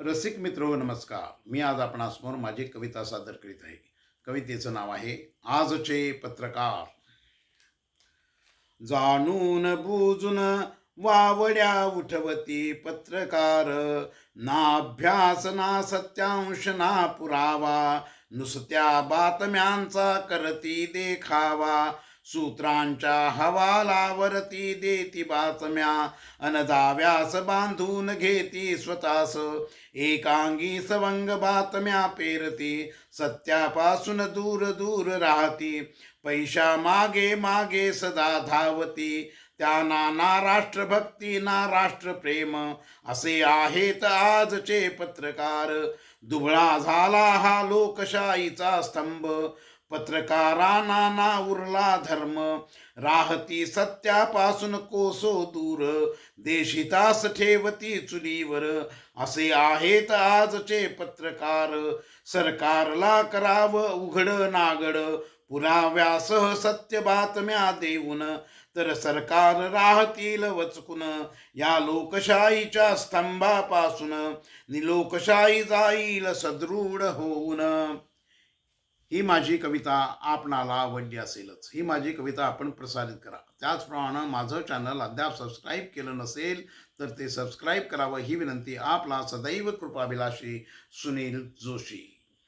रसिक मित्र नमस्कार. मी आज आपणासमोर माझी कविता सादर करीत आहे. कवितेचं नाव आहे आजचे पत्रकार. जाणून बुजून वावड्या उठवती पत्रकार. ना अभ्यास ना सत्यांश ना पुरावा. नुसत्या बातम्यांचा करती देखावा. सूत्रांच्या हवालावरती देती बातम्या. अनदाव्यास बांधून घेती स्वतःस. एकांगी सवंग बातम्या पेरती. सत्यापासून दूर दूर राहती. पैशा मागे मागे सदा धावती. त्यांना ना राष्ट्रभक्ती ना राष्ट्रप्रेम असे आहेत आजचे पत्रकार. दुबळा झाला हा लोकशाहीचा स्तंभ. पत्रकारांना ना उरला धर्म. राहती सत्यापासून कोसो दूर. देशितास ठेवती चुलीवर. असे आहेत आजचे पत्रकार. सरकारला करावं उघड नागड. पुराव्यासह सत्य बातम्या देऊन. तर सरकार राहतील वचकून. या लोकशाहीच्या स्तंभापासून. निलोकशाही जाईल सदृढ होऊन. ही माझी कविता आपणाला आवडली असेलच. ही माझी कविता आपण प्रसारित करा. त्याचप्रमाणे माझं चॅनल अद्याप सबस्क्राईब केलं नसेल तर ते सबस्क्राईब करावं ही विनंती आपला सदैव कृपाभिलाषी सुनील जोशी.